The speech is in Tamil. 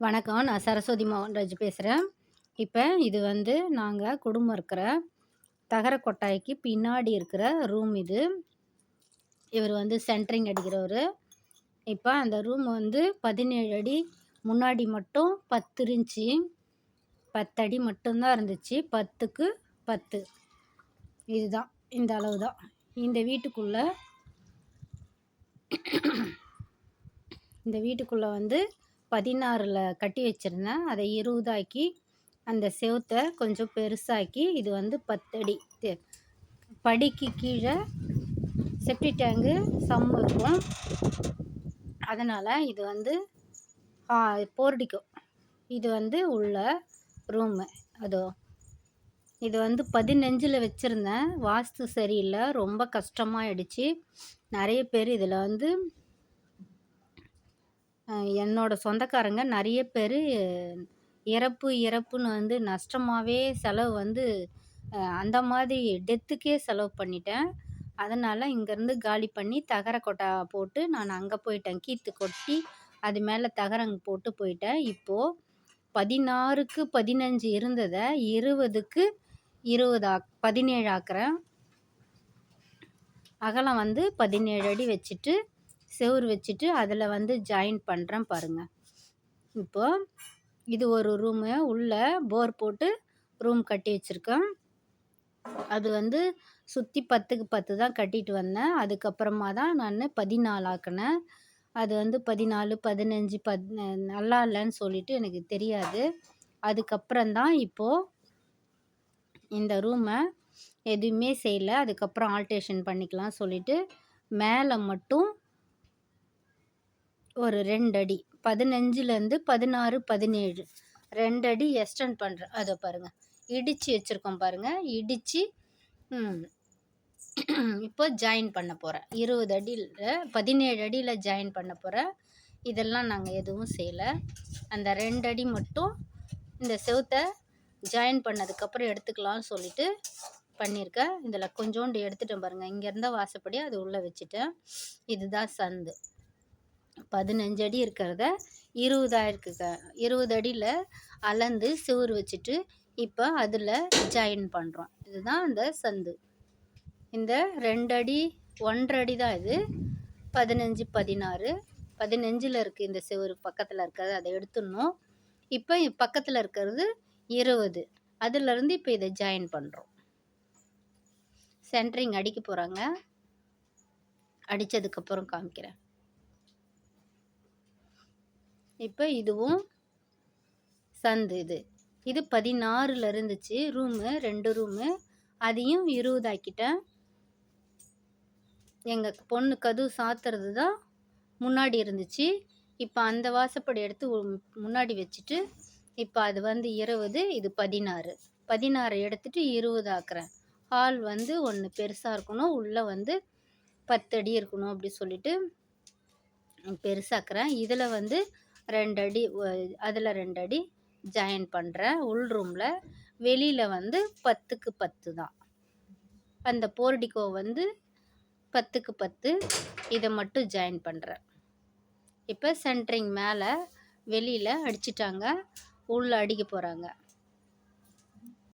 வணக்கம் நான் சரஸ்வதி மோகன்ராஜ் பேசுகிறேன் இப்போ இது வந்து நாங்கள் குடும்பம் இருக்கிற தகர கொட்டாய்க்கு பின்னாடி இருக்கிற ரூம் இது. இவர் வந்து சென்ட்ரிங் அடிக்கிறவர். இப்போ அந்த ரூம் வந்து பதினேழு அடி முன்னாடி மட்டும் பத்து இருந்துச்சு. பத்தடி மட்டும்தான் இருந்துச்சு. பத்துக்கு பத்து. இதுதான் இந்த அளவு தான் இந்த வீட்டுக்குள்ளே இந்த வீட்டுக்குள்ளே வந்து பதினாறில் கட்டி வச்சுருந்தேன். அதை இருபதாக்கி அந்த செவுத்தை கொஞ்சம் பெருசாக்கி இது வந்து பத்தடி படிக்கு கீழே செப்டி டேங்கு சம் இருக்கும். அதனால் இது வந்து போர்டிக்கும் இது வந்து உள்ள ரூமு அதோ இது வந்து பதினஞ்சில் வச்சுருந்தேன். வாஸ்து சரியில்லை. ரொம்ப கஷ்டமாயிடுச்சு. நிறைய பேர் இதில் வந்து என்னோடய சொந்தக்காரங்க நிறைய பேர் இறப்பு இறப்புன்னு வந்து நஷ்டமாகவே செலவு வந்து அந்த மாதிரி டெத்துக்கே செலவு பண்ணிட்டேன். அதனால் இங்கேருந்து காலி பண்ணி தகர கொட்டா போட்டு நான் அங்கே போயிட்டேன். கீற்று கொட்டி அது மேலே தகரங்க போட்டு போயிட்டேன். இப்போது பதினாறுக்கு பதினஞ்சு இருந்ததை இருபதுக்கு இருபது ஆக் பதினேழு ஆக்குறேன். அகலம் வந்து பதினேழு அடி வச்சுட்டு செவுர் வச்சுட்டு அதில் வந்து ஜாயின் பண்ணுறேன் பாருங்கள் இப்போது இது ஒரு ரூமு உள்ளே போர் போட்டு ரூம் கட்டி வச்சுருக்கேன். அது வந்து சுற்றி பத்துக்கு பத்து தான் கட்டிட்டு வந்தேன். அதுக்கப்புறமா தான் நான் பதினாலு ஆக்கினேன். அது வந்து பதினாலு பதினஞ்சு பத் நல்லா இல்லைன்னு சொல்லிட்டு எனக்கு தெரியாது. அதுக்கப்புறந்தான் இப்போது இந்த ரூமை எதுவுமே செய்யலை. அதுக்கப்புறம் ஆல்ட்ரேஷன் பண்ணிக்கலாம் சொல்லிவிட்டு மேலே மட்டும் ஒரு ரெண்டு அடி பதினஞ்சுலேருந்து பதினாறு பதினேழு. ரெண்டு அடி எக்ஸ்டெண்ட் பண்ணுறேன் அதை பாருங்கள் இடித்து வச்சுருக்கோம் பாருங்கள் இடித்து இப்போ ஜாயின் பண்ண போகிறேன் இருபது அடியில் பதினேழு அடியில் ஜாயின் பண்ண போகிறேன் இதெல்லாம் நாங்கள் எதுவும் செய்யலை. அந்த ரெண்டு அடி மட்டும் இந்த செவத்தை ஜாயின் பண்ணதுக்கப்புறம் எடுத்துக்கலாம்னு சொல்லிட்டு பண்ணியிருக்கேன் இதில் கொஞ்சோண்டு எடுத்துட்டேன் பாருங்கள் இங்கேருந்தால் வாசப்படி அது உள்ளே வச்சுட்டேன். இதுதான் சந்து. பதினஞ்சு அடி இருக்கிறத இருபதாயிரத்துக்கு இருபது அடியில் அளந்து சுவர் வச்சுட்டு இப்போ அதில் ஜாயின் பண்ணுறோம் இதுதான் அந்த சந்து. இந்த ரெண்டு அடி ஒன்றரை அடி தான் இது. பதினஞ்சு பதினாறு. பதினஞ்சில் இருக்குது இந்த செவரு பக்கத்தில் இருக்கிறது அதை எடுத்துடணும். இப்போ பக்கத்தில் இருக்கிறது இருபது. அதுலேருந்து இப்போ இதை ஜாயின் பண்ணுறோம் சென்ட்ரிங் அடிக்க போகிறாங்க அடித்ததுக்கப்புறம் காமிக்கிறேன். இப்போ இதுவும் சந்து இது. இது பதினாறில் இருந்துச்சு. ரூமு ரெண்டு ரூமு அதையும் இருபது ஆக்கிட்டேன் எங்கள் பொண்ணு கதவு சாத்துறது தான் முன்னாடி இருந்துச்சு. இப்போ அந்த வாசப்படி எடுத்து முன்னாடி வச்சுட்டு இப்போ அது வந்து இருபது இது பதினாறு. பதினாறு எடுத்துட்டு இருபது ஆக்குறேன். ஹால் வந்து ஒன்று பெருசாக இருக்கணும். உள்ளே வந்து பத்து அடி இருக்கணும் அப்படி சொல்லிட்டு பெருசாக்குறேன். இதில் வந்து ரெண்டு அடி அதில் ரெண்டு அடி ஜாயின் பண்ணுறேன் உள் ரூமில் வெளியில் வந்து பத்துக்கு பத்து தான். அந்த போர்டிகோ வந்து பத்துக்கு பத்து. இதை மட்டும் ஜாயின் பண்ணுறேன் இப்போ சென்ட்ரிங் மேலே வெளியில் அடிச்சிட்டாங்க. உள்ளே அடிக்க போகிறாங்க